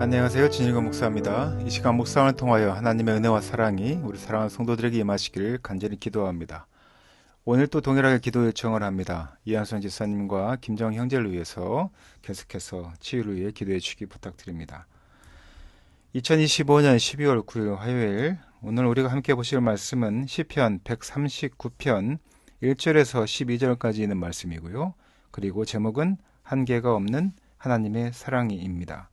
안녕하세요. 진일건 목사입니다. 이 시간 목사를 통하여 하나님의 은혜와 사랑이 우리 사랑하는 성도들에게 임하시기를 간절히 기도합니다. 오늘 또 동일하게 기도 요청을 합니다. 이한선 지사님과 김정 형제를 위해서 계속해서 치유를 위해 기도해 주시기 부탁드립니다. 2025년 12월 9일 화요일 오늘 우리가 함께 보실 말씀은 시편 139편 1절에서 12절까지 있는 말씀이고요. 그리고 제목은 한계가 없는 하나님의 사랑이입니다.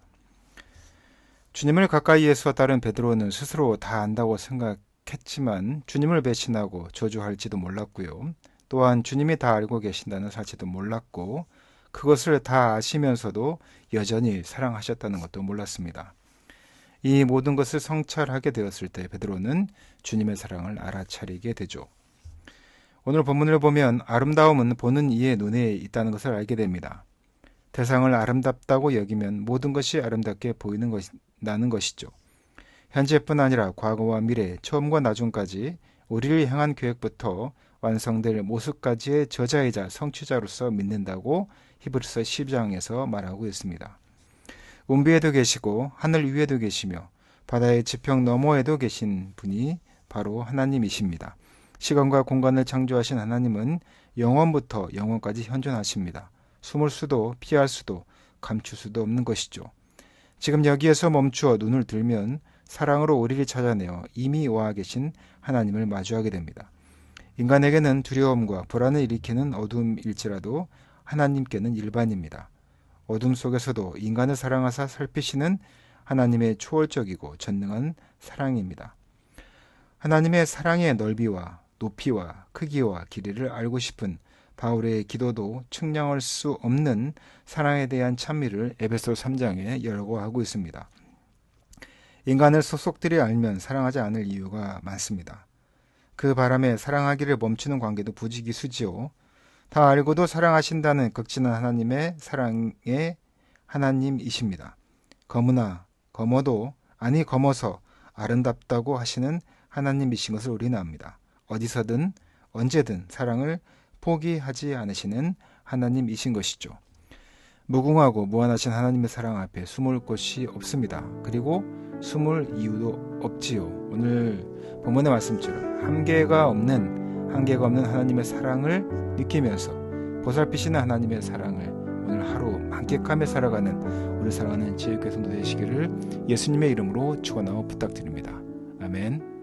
주님을 가까이에서 따른 베드로는 스스로 다 안다고 생각했지만 주님을 배신하고 저주할지도 몰랐고요. 또한 주님이 다 알고 계신다는 사실도 몰랐고 그것을 다 아시면서도 여전히 사랑하셨다는 것도 몰랐습니다. 이 모든 것을 성찰하게 되었을 때 베드로는 주님의 사랑을 알아차리게 되죠. 오늘 본문을 보면 아름다움은 보는 이의 눈에 있다는 것을 알게 됩니다. 대상을 아름답다고 여기면 모든 것이 아름답게 보이는 것이나는 것이죠. 현재뿐 아니라 과거와 미래, 처음과 나중까지 우리를 향한 계획부터 완성될 모습까지의 저자이자 성취자로서 믿는다고 히브리서 10장에서 말하고 있습니다. 운비에도 계시고 하늘 위에도 계시며 바다의 지평 너머에도 계신 분이 바로 하나님이십니다. 시간과 공간을 창조하신 하나님은 영원부터 영원까지 현존하십니다. 숨을 수도 피할 수도 감출 수도 없는 것이죠. 지금 여기에서 멈추어 눈을 들면 사랑으로 우리를 찾아내어 이미 와 계신 하나님을 마주하게 됩니다. 인간에게는 두려움과 불안을 일으키는 어둠일지라도 하나님께는 일반입니다. 어둠 속에서도 인간을 사랑하사 살피시는 하나님의 초월적이고 전능한 사랑입니다. 하나님의 사랑의 넓이와 높이와 크기와 길이를 알고 싶은 바울의 기도도 측량할 수 없는 사랑에 대한 찬미를 에베소 3장에 열거하고 있습니다. 인간을 소속들이 알면 사랑하지 않을 이유가 많습니다. 그 바람에 사랑하기를 멈추는 관계도 부지기수지요. 다 알고도 사랑하신다는 극진한 하나님의 사랑의 하나님이십니다. 검으나 검어도 아니 검어서 아름답다고 하시는 하나님이신 것을 우리는 압니다. 어디서든 언제든 사랑을 포기하지 않으시는 하나님이신 것이죠. 무궁하고 무한하신 하나님의 사랑 앞에 숨을 곳이 없습니다. 그리고 숨을 이유도 없지요. 오늘 본문의 말씀처럼 한계가 없는 한계가 없는 하나님의 사랑을 느끼면서 보살피시는 하나님의 사랑을 오늘 하루 만끽하며 살아가는 우리 사랑하는 지혜교회 성도 되시기를 예수님의 이름으로 축원하고 부탁드립니다. 아멘.